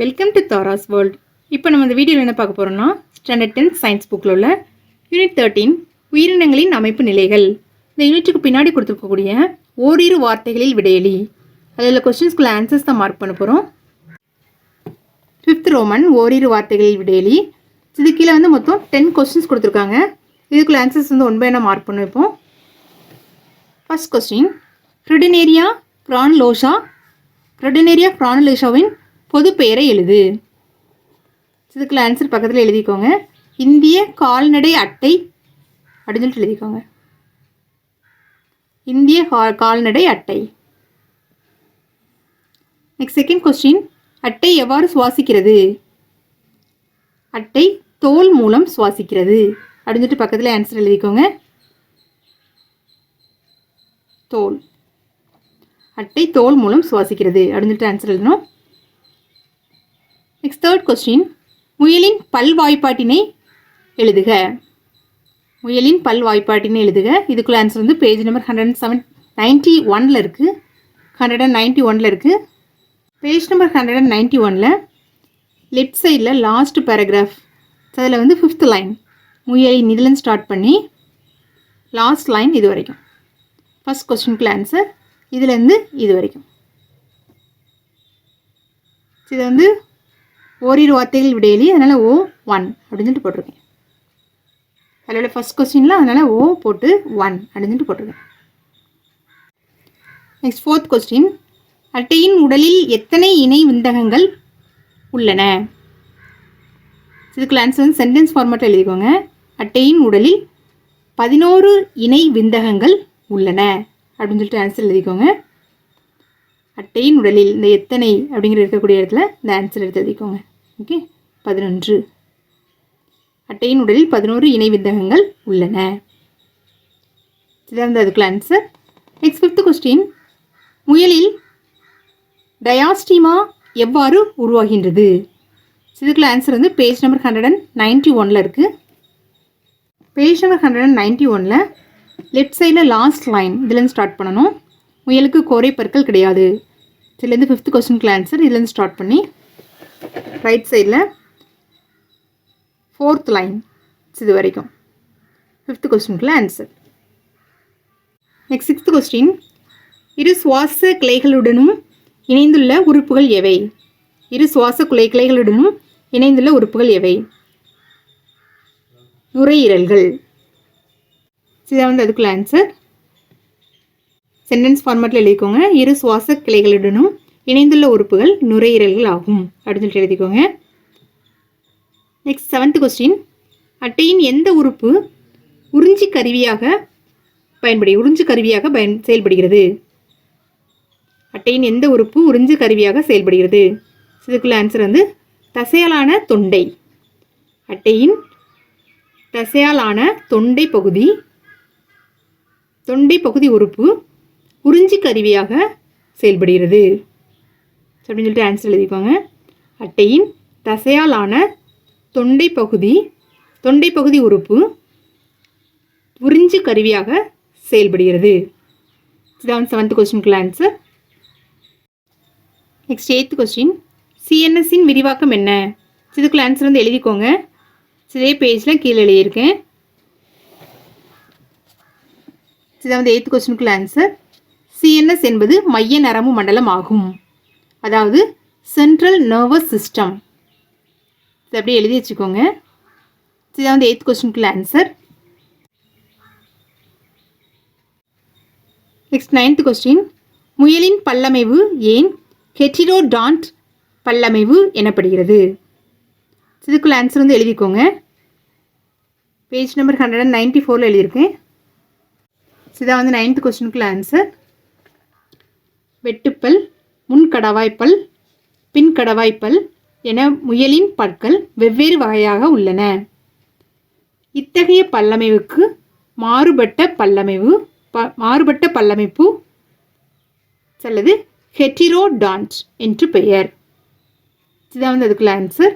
Welcome to Tara's world இப்போ நம்ம இந்த வீடியோவில் என்ன பார்க்க போகிறோம்னா ஸ்டாண்டர்ட் டென்த் சயின்ஸ் புக்கில் உள்ள யூனிட் தேர்ட்டீன் உயிரினங்களின் அமைப்பு நிலைகள். இந்த யூனிட்டுக்கு பின்னாடி கொடுத்துருக்கக்கூடிய ஓரிரு வார்த்தைகளில் விடையலி அதில் கொஸ்டின்ஸ்குள்ள ஆன்சர்ஸ் தான் மார்க் பண்ண போகிறோம் ஃபிஃப்த் ரோமன் ஓரிரு வார்த்தைகளில் விடையலி இது கீழே வந்து மொத்தம் டென் கொஸ்டின்ஸ் கொடுத்துருக்காங்க. இதுக்குள்ள ஆன்சர்ஸ் வந்து ஒன் பை மார்க் பண்ண வைப்போம். ஃபர்ஸ்ட் கொஸ்டின் ஃப்ரிடினேரியா ப்ரான்லோஷா ஃப்ரிடினேரியா க்ரான்லோஷாவின் பொது பெயரை எழுது. இதுக்குள்ள ஆன்சர் பக்கத்தில் எழுதிக்கோங்க. இந்திய கால்நடை அட்டை அப்படின்னு சொல்லிட்டு எழுதிக்கோங்க. இந்திய கா- கால்நடை அட்டை. நெக்ஸ்ட் செகண்ட் கொஸ்டின் அட்டை எவ்வாறு சுவாசிக்கிறது? அட்டை தோல் மூலம் சுவாசிக்கிறது அப்படின்னு சொல்லிட்டு பக்கத்தில் ஆன்சர் எழுதிக்கோங்க. தோல். அட்டை தோல் மூலம் சுவாசிக்கிறது அப்படின்னு சொல்லிட்டு ஆன்சர் எழுதணும். நெக்ஸ்ட் தேர்ட் கொஸ்டின் முயலின் பல்வாய்ப்பாட்டினை எழுதுக. முயலின் பல் வாய்ப்பாட்டினை எழுதுக. இதுக்குள்ள ஆன்சர் வந்து page number hundred and seven ninety ஒனில் இருக்குது ஹண்ட்ரட் அண்ட் நைன்ட்டி ஒனில் இருக்குது page number hundred and ninety ஒனில் லெஃப்ட் சைடில் லாஸ்ட் பேராகிராஃப் அதில் வந்து ஃபிஃப்த் லைன் முயலின் இதுலேருந்து ஸ்டார்ட் பண்ணி லாஸ்ட் லைன் இது வரைக்கும். ஃபஸ்ட் கொஸ்டினுக்குள்ள ஆன்சர் இதுலேருந்து இது வரைக்கும். இது வந்து ஓரிரு வார்த்தைகள் விடையிலி அதனால் ஓ ஒன் அப்படின்னு சொல்லிட்டு போட்டிருக்கேன். அதோட ஃபஸ்ட் ஃபர்ஸ்ட் கொஸ்டினில் அதனால் ஓ போட்டு ஒன் அப்படின்னு சொல்லிட்டு போட்டிருக்கேன். நெக்ஸ்ட் ஃபோர்த் கொஸ்டின் அட்டையின் உடலில் எத்தனை இணை விந்தகங்கள் உள்ளன? இதுக்குள்ள ஆன்சர் வந்து சென்டென்ஸ் ஃபார்மேட்டில் எழுதிக்கோங்க. அட்டையின் உடலில் பதினோரு இணை விந்தகங்கள் உள்ளன அப்படின்னு சொல்லிட்டு ஆன்சர் எழுதிக்கோங்க. அட்டையின் உடலில் இந்த எத்தனை அப்படிங்கிற இருக்கக்கூடிய இடத்துல இந்த ஆன்சர் எடுத்து எழுதிக்கோங்க. ஓகே பதினொன்று. அட்டையின் உடலில் பதினோரு இணை விந்தகங்கள் உள்ளன. இதான் அதுக்குள்ள ஆன்சர் நெக்ஸ்ட் ஃபிஃப்த் கொஸ்டின் முயலில் டயாஸ்டிமா எவ்வாறு உருவாகின்றது? இதுக்குள்ள ஆன்சர் வந்து page number hundred and ninety ஒனில் இருக்குது page number hundred and ninety ஒனில் லெஃப்ட் சைடில் லாஸ்ட் லைன் இதுலேருந்து ஸ்டார்ட் பண்ணணும். முயலுக்கு கோரை பற்கள் கிடையாது. இதுலேருந்து ஃபிஃப்த் கொஸ்டினுக்கு ஆன்சர் இதுலேருந்து ஸ்டார்ட் பண்ணி ரைட் சைடில் ஃபோர்த் லைன் இது வரைக்கும். ஃபிஃப்த் கொஸ்டினுக்குள்ள ஆன்சர் நெக்ஸ்ட் சிக்ஸ்த் கொஸ்டின் இரு சுவாச கிளைகளுடனும் இணைந்துள்ள உறுப்புகள் எவை? இரு சுவாச குலை கிளைகளுடனும் இணைந்துள்ள உறுப்புகள் எவை? நுரையீரல்கள். இதான் வந்து அதுக்குள்ள ஆன்சர் சென்டென்ஸ் ஃபார்மேட்டில் எழுதிக்கோங்க. இரு சுவாச கிளைகளுடனும் இணைந்துள்ள உறுப்புகள் நுரையீரல்கள் ஆகும் அப்படின்னு சொல்லிட்டு எழுதிக்கோங்க. நெக்ஸ்ட் செவன்த் கொஸ்டின் அட்டையின் எந்த உறுப்பு உறிஞ்சி கருவியாக பயன்படு உறிஞ்சு கருவியாக பயன் செயல்படுகிறது? அட்டையின் எந்த உறுப்பு உறிஞ்சு கருவியாக செயல்படுகிறது? இதுக்குள்ள ஆன்சர் வந்து தசையாலான தொண்டை. அட்டையின் தசையாலான தொண்டை பகுதி தொண்டை பகுதி உறுப்பு உறிஞ்சி கருவியாக செயல்படுகிறது. அப்படின்னு சொல்லிட்டு ஆன்சர் எழுதிக்கோங்க அட்டையின் தசையாலான தொண்டை பகுதி தொண்டை பகுதி உறுப்பு உறிஞ்சு கருவியாக செயல்படுகிறது. இதான் செவன்த் கொஸ்டினுக்குள்ள ஆன்சர் நெக்ஸ்ட் எயித்து கொஸ்டின் சிஎன்எஸ்ஸின் விரிவாக்கம் என்ன? இதுக்குள்ள ஆன்சர் வந்து எழுதிக்கோங்க. இதே பேஜில் கீழே எழுதியிருக்கேன். இதான் வந்து எயித்து கொஸ்டினுக்குள்ள ஆன்சர் சிஎன்எஸ் என்பது மைய நரம்பு மண்டலம் ஆகும். அதாவது சென்ட்ரல் நர்வஸ் சிஸ்டம் இது அப்படியே எழுதி வச்சுக்கோங்க. இதான் வந்து எய்த் கொஸ்டினுக்குள்ள ஆன்சர் நெக்ஸ்ட் நைன்த் கொஸ்டின் முயலின் பல்லமைவு ஏன் ஹெட்டிரோடான்ட் பல்லமைவு எனப்படுகிறது? இதுக்குள்ள ஆன்சர் வந்து எழுதிக்கோங்க. Page number hundred and ninety ஃபோரில் எழுதியிருக்கேன். இதான் வந்து நைன்த் கொஸ்டினுக்குள்ள ஆன்சர் வெட்டுப்பல் முன்கடவாய்ப்பல் பின்கடவாய்ப்பல் என முயலின் பற்கள் வெவ்வேறு வகையாக உள்ளன. இத்தகைய பல்லமைவுக்கு மாறுபட்ட பல்லமைவு ப மாறுபட்ட பல்லமைப்பு அல்லது ஹெட்டிரோடான்ட் என்று பெயர். இதுதான் வந்து அதுக்குள்ள ஆன்சர்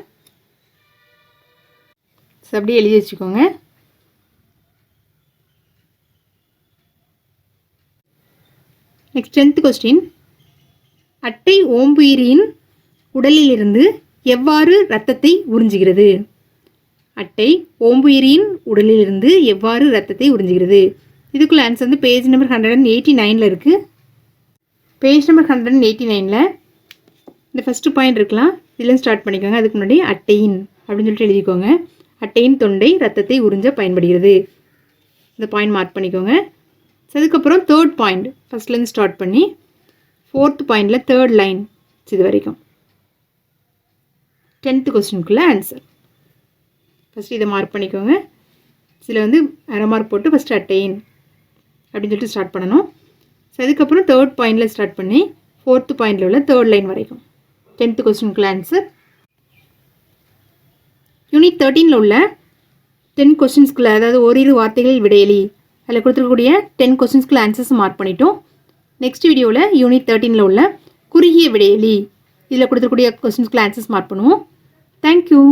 அப்படியே எழுதி வச்சுக்கோங்க. நெக்ஸ்ட் டென்த் கொஸ்டின் அட்டை ஓம்புயிரியின் உடலிலிருந்து எவ்வாறு இரத்தத்தை உறிஞ்சுகிறது? அட்டை ஓம்புயிரியின் உடலிலிருந்து எவ்வாறு இரத்தத்தை உறிஞ்சுகிறது? இதுக்குள்ள ஆன்சர் வந்து page number hundred and eighty நைனில் இருக்குது page number hundred and eighty நைனில் இந்த ஃபஸ்ட்டு பாயிண்ட் இருக்கலாம். இதில் ஸ்டார்ட் பண்ணிக்கோங்க. அதுக்கு முன்னாடி அட்டையின் அப்படின்னு சொல்லிட்டு எழுதிக்கோங்க. அட்டையின் தொண்டை ரத்தத்தை உறிஞ்ச பயன்படுகிறது. இந்த பாயிண்ட் மார்க் பண்ணிக்கோங்க. அதுக்கப்புறம் தேர்ட் பாயிண்ட் ஃபஸ்ட்லேருந்து ஸ்டார்ட் பண்ணி ஃபோர்த் பாயிண்டில் தேர்ட் லைன் இது வரைக்கும். டென்த்து கொஸ்டினுக்குள்ளே ஆன்சர் ஃபஸ்ட்டு இதை மார்க் பண்ணிக்கோங்க. இதில் வந்து அரை மார்க் போட்டு ஃபஸ்ட்டு அட்டையின் அப்படின்னு சொல்லிட்டு ஸ்டார்ட் பண்ணணும். ஸோ அதுக்கப்புறம் தேர்ட் பாயிண்டில் ஸ்டார்ட் பண்ணி ஃபோர்த்து பாயிண்டில் உள்ள தேர்ட் லைன் வரைக்கும். டென்த்து கொஸ்டினுக்குள்ள ஆன்சர் யூனிட் தேர்ட்டீனில் உள்ள டென் கொஸ்டின்ஸ்குள்ளே அதாவது ஓரிரு வார்த்தைகள் விடையலி. அதில் கொடுத்துருக்கக்கூடிய டென் கொஸ்டின்ஸ்குள்ள ஆன்சர்ஸ் மார்க் பண்ணிட்டோம். நெக்ஸ்ட் வீடியோவில் யூனிட் தேர்ட்டீனில் உள்ள குறுகிய விடையலி இதில் கொடுத்துருக்கூடிய கொஸ்டின்ஸ்குள்ள ஆன்சர்ஸ் மார்க் பண்ணுவோம். Thank you